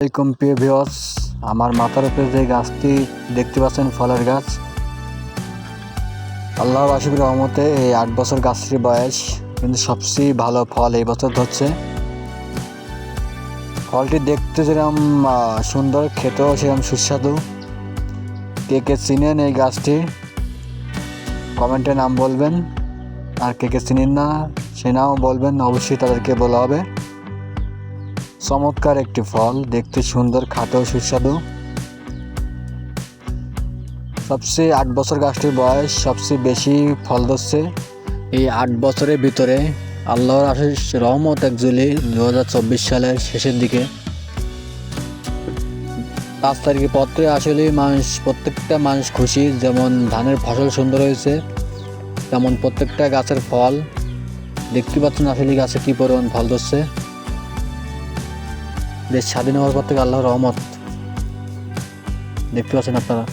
আসসালামাইকুম প্রিয় ভিউয়ার্স আমার মাথার উপরে যে গাছটি দেখতে পাচ্ছেন, ফলের গাছ, আল্লাহর আশিক রহমতে এই আট বছর গাছটির বয়স কিন্তু সবচেয়ে ভালো ফল এই বছর ধরছে। ফলটি দেখতে যেরকম সুন্দর, খেতেও সেরকম সুস্বাদু। কে কে চিনেন এই গাছটি, কমেন্টে নাম বলবেন। আর কে কে চিনেন না, সে নামও বলবেন, অবশ্যই তাদেরকে বলা হবে। চমৎকার একটি ফল, দেখতে সুন্দর, খাতেও সুস্বাদু। সবচেয়ে আট বছর গাছটির বয়স সবচেয়ে বেশি ফল ধরছে। এই আট বছরের ভিতরে আল্লাহর আশিস রহমত একজুলি দু হাজার চব্বিশ সালের শেষের দিকে। পাঁচ তারিখের পর থেকে আসলে মানুষ, প্রত্যেকটা মানুষ খুশি, যেমন ধানের ফসল সুন্দর হয়েছে, তেমন প্রত্যেকটা গাছের ফল। দেখতে পাচ্ছেন আসলে গাছে কী পরিমাণ ফল ধরছে। দেশ স্বাধীন হওয়ার পর থেকে আল্লাহর রহমত। দেখতে পাচ্ছেন আপনারা।